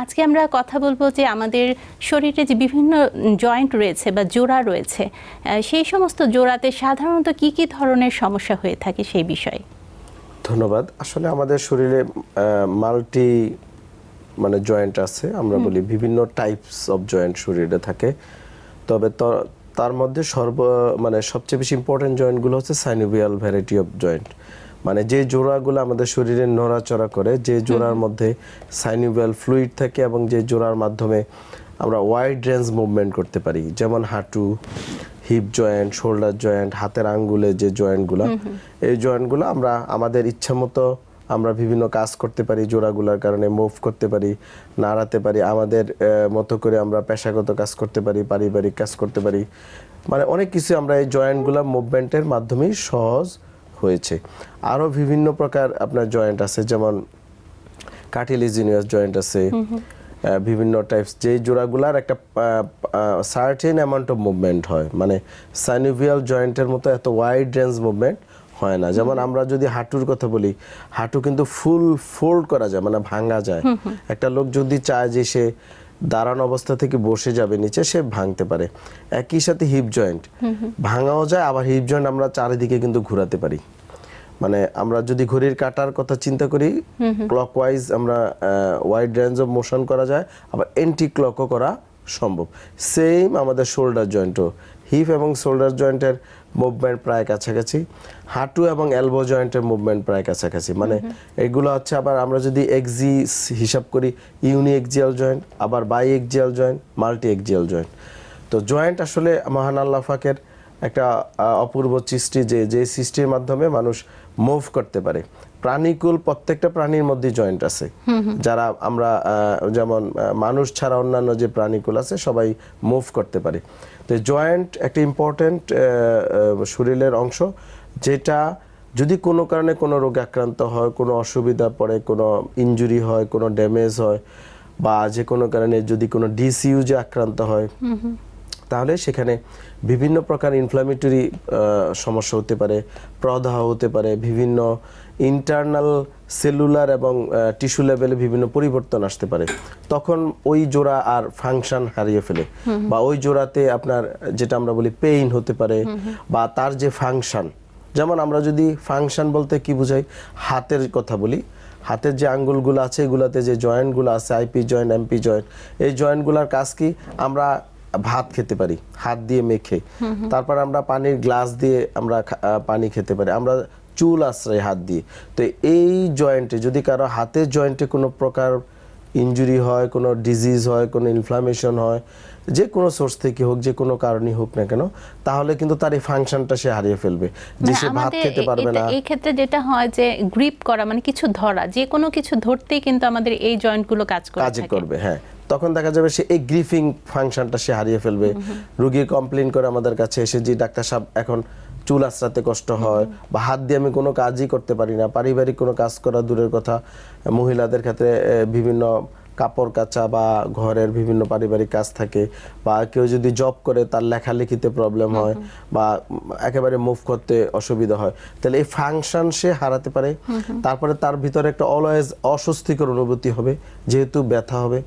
আজকে আমরা কথা বলব যে আমাদের শরীরে যে বিভিন্ন জয়েন্ট রয়েছে বা জোড়া রয়েছে সেই সমস্ত জোড়াতে সাধারণত কি কি ধরনের সমস্যা হয়ে থাকে সেই বিষয়ে? ধন্যবাদ। আসলে আমাদের শরীরে মাল্টি মানে জয়েন্ট আছে আমরা বলি বিভিন্ন টাইপস অফ জয়েন্ট শরীরে থাকে। তবে তার মধ্যে সর্ব মানে সবচেয়ে বেশি ইম্পর্টেন্ট জয়েন্টগুলো হচ্ছে সাইনোভিয়াল ভ্যারাইটি অফ জয়েন্ট মানে যে জোড়াগুলো আমাদের শরীরে নড়াচড়া করে যে জোড়ার মধ্যে সাইনোভিয়াল ফ্লুইড থাকে এবং যে জোড়ার মাধ্যমে আমরা ওয়াইড রেঞ্জ মুভমেন্ট করতে পারি যেমন হাঁটু হিপ জয়েন্ট শোল্ডার জয়েন্ট হাতের আঙ্গুলে যে জয়েন্টগুলো এই জয়েন্টগুলো আমরা আমাদের ইচ্ছা মতো আমরা বিভিন্ন কাজ করতে পারি জোড়াগুলোর কারণে মুভ করতে পারি নাড়াতে পারি আমাদের মতো করে আমরা পেশাগত কাজ করতে পারি পারিবারিক কাজ করতে পারি। মানে অনেক কিছু আমরা এই জয়েন্টগুলো মুভমেন্টের মাধ্যমেই সহজ হয়েছে। আরও বিভিন্ন প্রকার আপনার জয়েন্ট আছে যেমন কার্টিলিজিনিয়াস জয়েন্ট আছে বিভিন্ন টাইপস যেই জোড়াগুলার একটা সার্টেন অ্যামাউন্ট অফ মুভমেন্ট হয়। মানে সাইনোভিয়াল জয়েন্টের মতো এত ওয়াইড রেঞ্জ মুভমেন্ট হয় না। যেমন আমরা যদি হাঁটুর কথা বলি হাঁটু কিন্তু ফুল ফোল্ড করা যায় মানে ভাঙা যায়। একটা লোক যদি চায় যে সে দাঁড়ানো অবস্থা থেকে বসে যাবে নিচে সে ভাঙতে পারে। একই সাথে হিপ জয়েন্ট ভাঙাও যায় আবার হিপ জয়েন্ট আমরা চারিদিকে কিন্তু ঘোরাতে পারি। মানে আমরা যদি ঘড়ির কাটার কথা চিন্তা করি ক্লকওয়াইজ আমরা ওয়াইড রেঞ্জ অফ মোশন করা যায় আবার এন্টি ক্লকও করা সম্ভব। সেম আমাদের শোল্ডার জয়েন্টও হিপ এবং শোল্ডার জয়েন্টের মুভমেন্ট প্রায় কাছাকাছি। হাঁটু এবং এলবো জয়েন্টের মুভমেন্ট প্রায় কাছাকাছি। মানে এগুলো হচ্ছে আবার আমরা যদি এক্সি হিসাব করি ইউনি এক্সিয়াল জয়েন্ট আবার bi axial joint multi axial joint তো জয়েন্ট আসলে মহান আল্লাহ পাকের একটা অপূর্ব সৃষ্টি যে যে সৃষ্টির মাধ্যমে মানুষ মুভ করতে পারে। প্রাণীকুল প্রত্যেকটা প্রাণীর মধ্যে জয়েন্ট আছে। যারা আমরা যেমন মানুষ ছাড়া অন্যান্য যে প্রাণীকুল আছে সবাই মুভ করতে পারে। তো জয়েন্ট একটা ইম্পর্টেন্ট শরীরের অংশ যেটা যদি কোনো কারণে কোনো রোগে আক্রান্ত হয় কোনো অসুবিধা পড়ে কোনো ইনজুরি হয় কোনো ড্যামেজ হয় বা যে কোনো কারণে যদি কোনো ডিসিউজে আক্রান্ত হয় তাহলে সেখানে বিভিন্ন প্রকার ইনফ্লামেটরি সমস্যা হতে পারে প্রদাহ হতে পারে বিভিন্ন ইন্টারনাল সেলুলার এবং টিস্যু লেভেলে বিভিন্ন পরিবর্তন আসতে পারে। তখন ওই জোড়া আর ফাংশন হারিয়ে ফেলে। বা ওই জোড়াতে আপনার যেটা আমরা বলি পেইন হতে পারে বা তার যে ফাংশন যেমন আমরা যদি ফাংশন বলতে কি বুঝাই? হাতের কথা বলি। হাতের যে আঙ্গুলগুলো আছে এগুলাতে যে জয়েন্টগুলো আছে আইপি জয়েন্ট এমপি জয়েন্ট এই জয়েন্টগুলোর কাজ কি? আমরা ভাত খেতে পারি হাত দিয়ে মেখে। তারপর আমরা পানির গ্লাস দিয়ে আমরা পানি খেতে পারি। আমরা চুল আশ্রয় হাত দিয়ে। তো এই জয়েন্টে যদি কারও হাতের জয়েন্টে কোনো প্রকার ইনজুরি হয় কোনো ডিজিজ হয় কোনো ইনফ্লামেশন হয় যে কোনো সোর্স থেকে হোক যে কোনো কারণেই হোক না কেন তাহলে কিন্তু তার এই ফাংশনটা সে হারিয়ে ফেলবে। যে মানে সে ভাত খেতে পারবে না। এই ক্ষেত্রে যেটা হয় যে গ্রিপ করা মানে কিছু ধরা যে কোনো কিছু ধরতেই কিন্তু আমাদের এই জয়েন্টগুলো কাজ করে কাজে। করবে হ্যাঁ। তখন দেখা যাবে সে এই গ্রিফিং ফাংশনটা সে হারিয়ে ফেলবে। রুগী কমপ্লেন করে আমাদের কাছে এসে যে ডাক্তার সাহেব এখন চুল আশ্রাতে কষ্ট হয় বা হাত দিয়ে আমি কোনো কাজই করতে পারি না পারিবারিক কোনো কাজ করা দূরের কথা মহিলাদের ক্ষেত্রে বিভিন্ন কাপড় কাচা বা ঘরের বিভিন্ন পারিবারিক কাজ থাকে বা কেউ যদি জব করে তার লেখালেখিতে প্রবলেম হয় বা একেবারে মুভ করতে অসুবিধা হয়। তাহলে এই ফাংশন সে হারাতে পারে। তারপরে তার ভিতরে একটা অলওয়েজ অস্বস্তিকর অনুভূতি হবে যেহেতু ব্যথা হবে।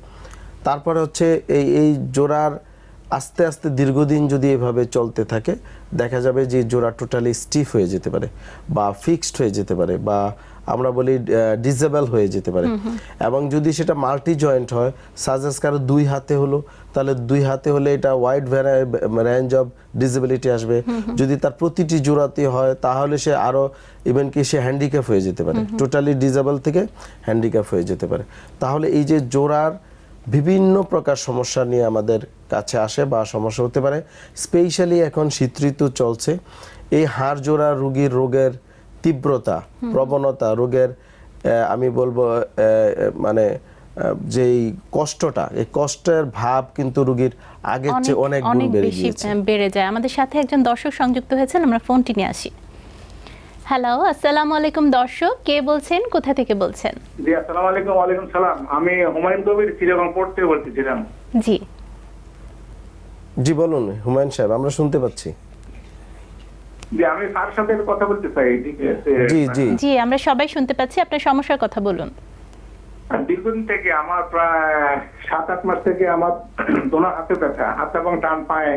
তারপরে হচ্ছে এই এই জোড়ার আস্তে আস্তে দীর্ঘদিন যদি এভাবে চলতে থাকে দেখা যাবে যে জোড়া টোটালি স্টিফ হয়ে যেতে পারে বা ফিক্সড হয়ে যেতে পারে বা আমরা বলি ডিজেবল হয়ে যেতে পারে। এবং যদি সেটা মাল্টি জয়েন্ট হয় সাজেস কারও দুই হাতে হলো তাহলে দুই হাতে হলে এটা ওয়াইড রেঞ্জ অফ ডিসেবিলিটি আসবে। যদি তার প্রতিটি জোড়াতে হয় তাহলে সে আরও ইভেন কি সে হ্যান্ডিক্যাপ হয়ে যেতে পারে। টোটালি ডিজেবল থেকে হ্যান্ডিক্যাপ হয়ে যেতে পারে। তাহলে এই যে জোড়ার বিভিন্ন প্রকার সমস্যা নিয়ে আমাদের কাছে আসে বা সমস্যা হতে পারে। স্পেশালি এখন শীত ঋতু চলছে। এই হাড় জোড়া রোগীর রোগের তীব্রতা প্রবণতা রোগের আমি বলব মানে যেই কষ্টটা এই কষ্টের ভাব কিন্তু রোগীর আগের চেয়ে অনেক গুণ বেড়ে যায়। আমাদের সাথে একজন দর্শক সংযুক্ত হয়েছেন আমরা ফোনটি নিয়ে আসি। হ্যালো আসসালামু আলাইকুম দর্শক। কে বলছেন? কোথা থেকে বলছেন? জি আসসালামু আলাইকুম ওয়ালাইকুম সালাম। আমি হুমায়ুন কবির চিরগং পড়তে থেকে বলতেছিলাম জি। জি বলুন হুমায়ুন সাহেব আমরা শুনতে পাচ্ছি। যে আমি স্যার সাথে কথা বলতে চাই ঠিক আছে জি জি। জি আমরা সবাই শুনতে পাচ্ছি আপনার সমস্যার কথা বলুন। আর দীর্ঘদিন থেকে আমার প্রায় সাত আট মাস থেকে আমার দোনা হাতে ব্যথা হাত এবং টান পায়ে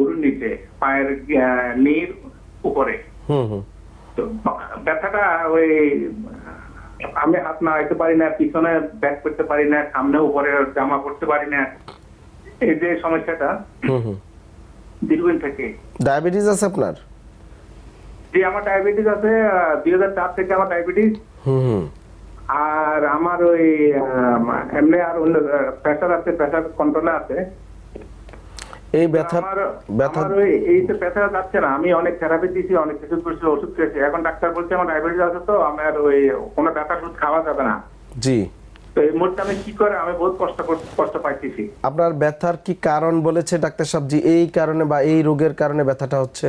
উড়ুন নিচে পায়ের আহ, নির উপরে। হুম হুম। তো ব্যথাটা ওই আমি হাত নাড়াইতে পারি না পিছনে ব্যাক করতে পারি না সামনে উপরে জামা করতে পারি না এই যে সমস্যাটা দীর্ঘদিন থেকে। ডায়াবেটিস আছে আপনার? যে আমার ডায়াবেটিস আছে দুই হাজার চার থেকে আমার ডায়াবেটিস। আর আমার ওই এমনি আর অন্য প্রেশার আছে প্রেশার কন্ট্রোলে আছে। এই ব্যথা ব্যথা এই তো প্রেশার যাচ্ছে না। আমি অনেক থেরাপি দিয়েছি অনেক কিছু করছি ওষুধ খেয়েছি। এখন ডাক্তার বলছে আমার ডায়াবেটিস আছে তো আমার ওই কোনো ব্যথা ওষুধ খাওয়া যাবে না। জি। তো এই মুহূর্তে আমি কি করে আমি বহুত কষ্ট কষ্ট পাইতেছি। আপনার ব্যথার কি কারণ বলেছে ডাক্তার সাহেব? জি এই কারণে বা এই রোগের কারণে ব্যথাটা হচ্ছে?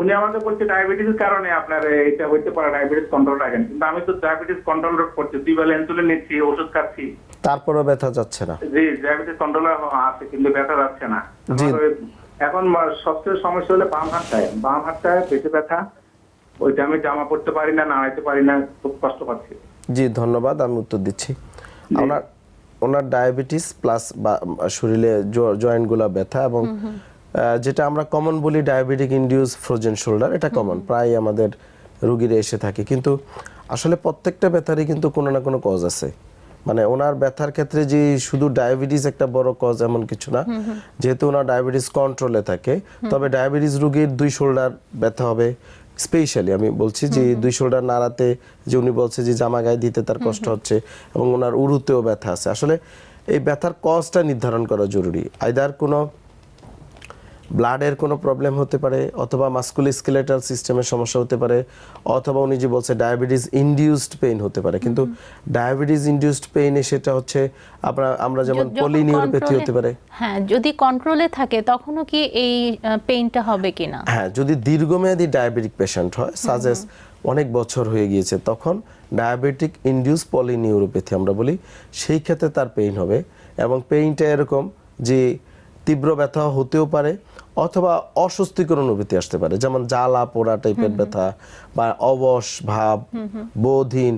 উনি আমাকে বলছে ডায়াবেটিসের কারণে আপনার এটা হইতে পারে ডায়াবেটিস কন্ট্রোল রাখেন কিন্তু আমি তো ডায়াবেটিস কন্ট্রোল করছি দুই বেলা ইনসুলিন নিচ্ছি ওষুধ খাচ্ছি। তারপরেও ব্যথা যাচ্ছে না। জি ডায়াবেটিস কন্ট্রোল আছে কিন্তু ব্যথা যাচ্ছে না। জি। এখন সবচেয়ে সমস্যা হলো বাম হাতটায়। বাম হাতটায় বেশি ব্যথা ওইটা আমি জামা পড়তে পারি না নাড়াইতে পারি না খুব কষ্ট পাচ্ছি। জি ধন্যবাদ আমি উত্তর দিচ্ছি। ওনার ওনার ডায়াবেটিস প্লাস শরীরে জয়েন্টগুলো ব্যথা এবং আহ, যেটা আমরা কমন বলি ডায়াবেটিক ইনডিউস ফ্রোজেন শোল্ডার এটা কমন প্রায় আমাদের রুগীরা এসে থাকে। কিন্তু আসলে প্রত্যেকটা ব্যথারই কিন্তু কোনো না কোনো কজ আছে। মানে ওনার ব্যথার ক্ষেত্রে যে শুধু ডায়াবেটিস একটা বড় কজ এমন কিছু না যেহেতু ওনার ডায়াবেটিস কন্ট্রোলে থাকে তবে ডায়াবেটিস রোগীর দুই শোল্ডার ব্যথা হবে স্পেশালি আমি বলছি যে দুই শোল্ডার নাড়াতে যে উনি বলছে যে জামা গায়ে দিতে তার কষ্ট হচ্ছে এবং ওনার উরুতেও ব্যথা আছে। আসলে এই ব্যথার কজটা নির্ধারণ করা জরুরি। আইদার কোনো ব্লাডের কোনো প্রবলেম হতে পারে অথবা মাস্কুলি স্কেলেটাল সিস্টেমের সমস্যা হতে পারে অথবা উনি যে বলছে ডায়াবেটিস ইনডিউসড পেইন হতে পারে। কিন্তু ডায়াবেটিস ইনডিউসড পেইনে সেটা হচ্ছে আমরা আমরা যেমন পলিনিউরোপ্যাথি হতে পারে। হ্যাঁ যদি কন্ট্রোলে থাকে তখনও কি এই পেইনটা হবে কিনা? হ্যাঁ যদি দীর্ঘমেয়াদী ডায়াবেটিক পেশেন্ট হয় সাজেস অনেক বছর হয়ে গিয়েছে তখন ডায়াবেটিক ইনডিউস পলিনিউরোপ্যাথি আমরা বলি সেই ক্ষেত্রে তার পেইন হবে। এবং পেইনটা এরকম যে তীব্র ব্যথা হতেও পারে অথবা অস্বস্তিকর অনুভূতি আসতে পারে। যেমন জ্বালা পোড়া টাইপের ব্যথা বা অবশ ভাব বোধহীন।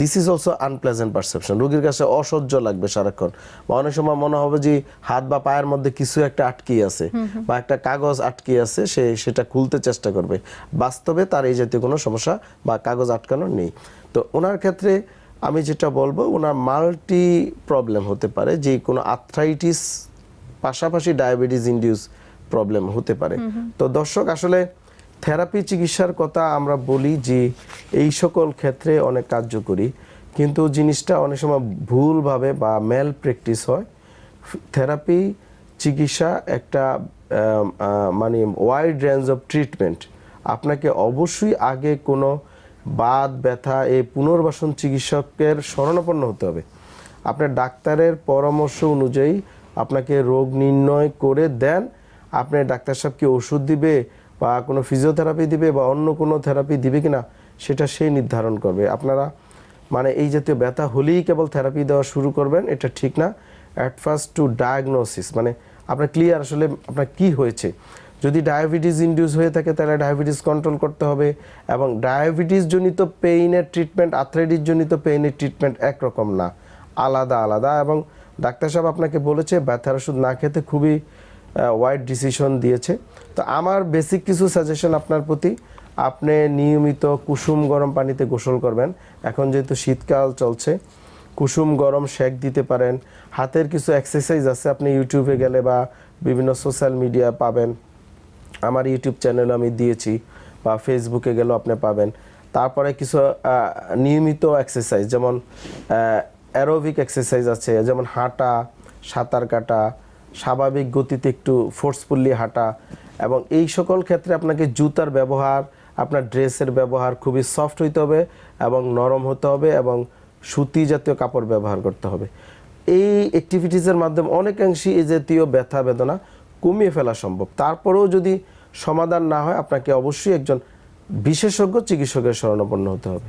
This is also unpleasant perception রোগীর কাছে অসহ্য লাগবে সারাক্ষণ। বা অনেক সময় মনে হবে যে হাত বা পায়ের মধ্যে কিছু একটা আটকে আছে বা একটা কাগজ আটকে আছে সে সেটা খুলতে চেষ্টা করবে। বাস্তবে তার এই জাতীয় কোনো সমস্যা বা কাগজ আটকানোর নেই। তো ওনার ক্ষেত্রে আমি যেটা বলব ওনার মাল্টি প্রবলেম হতে পারে যে কোনো আর্থ্রাইটিস পাশাপাশি ডায়াবেটিস ইনডিউস প্রবলেম হতে পারে। তো দর্শক আসলে থেরাপি চিকিৎসার কথা আমরা বলি যে এই সকল ক্ষেত্রে অনেক কার্যকরী। কিন্তু জিনিসটা অনেক সময় ভুলভাবে বা মেল প্র্যাকটিস হয়। থেরাপি চিকিৎসা একটা মানে ওয়াইড রেঞ্জ অফ ট্রিটমেন্ট আপনাকে অবশ্যই আগে কোনো বাদ ব্যথা এই পুনর্বাসন চিকিৎসকের শরণাপন্ন হতে হবে। আপনার ডাক্তারের পরামর্শ অনুযায়ী আপনাকে রোগ নির্ণয় করে দেন। আপনার ডাক্তার সাহেব কি ওষুধ দিবে বা কোনো ফিজিওথেরাপি দিবে বা অন্য কোনো থেরাপি দিবে কিনা, সেটা সেই নির্ধারণ করবে। আপনারা মানে এই জাতীয় ব্যথা হলেই কেবল থেরাপি দেওয়া শুরু করবেন, এটা ঠিক না। অ্যাট ফার্স্ট টু ডায়াগনোসিস মানে আপনার ক্লিয়ার আসলে আপনার কি হয়েছে। যদি ডায়াবেটিস ইনডিউস হয়ে থাকে, তাহলে ডায়াবেটিস কন্ট্রোল করতে হবে এবং ডায়াবেটিস জনিত পেইনের ট্রিটমেন্ট আর্থ্রাইটিস জনিত পেইনের ট্রিটমেন্ট একরকম না। আলাদা আলাদা এবং ডাক্তার সাহেব আপনাকে বলেছে, ব্যথার ওষুধ না খেতে খুবই ওয়াইড ডিসিশন দিয়েছে। তো আমার বেসিক কিছু সাজেশন আপনার প্রতি। আপনি নিয়মিত কুসুম গরম পানিতে গোসল করবেন। এখন যেহেতু শীতকাল চলছে, কুসুম গরম শেক দিতে পারেন। হাতের কিছু এক্সারসাইজ আছে, আপনি ইউটিউবে গেলে বা বিভিন্ন সোশ্যাল মিডিয়া পাবেন। আমার ইউটিউব চ্যানেল আমি দিয়েছি, বা ফেসবুকে গেলেও আপনি পাবেন। তারপরে কিছু নিয়মিত এক্সারসাইজ যেমন অ্যারোবিক এক্সারসাইজ আছে, যেমন হাঁটা, সাঁতার কাটা, স্বাভাবিক গতিতে একটু ফোর্সফুলি হাঁটা এবং এই সকল ক্ষেত্রে আপনাকে জুতার ব্যবহার, আপনার ড্রেসের ব্যবহার খুবই সফট হইতে হবে এবং নরম হতে হবে এবং সুতি জাতীয় কাপড় ব্যবহার করতে হবে। এই অ্যাক্টিভিটিসের মাধ্যমে অনেকাংশই এই জাতীয় ব্যথা, বেদনা কমিয়ে ফেলা সম্ভব। তারপরেও যদি সমাধান না হয়, আপনাকে অবশ্যই একজন বিশেষজ্ঞ চিকিৎসকের শরণাপন্ন হতে হবে।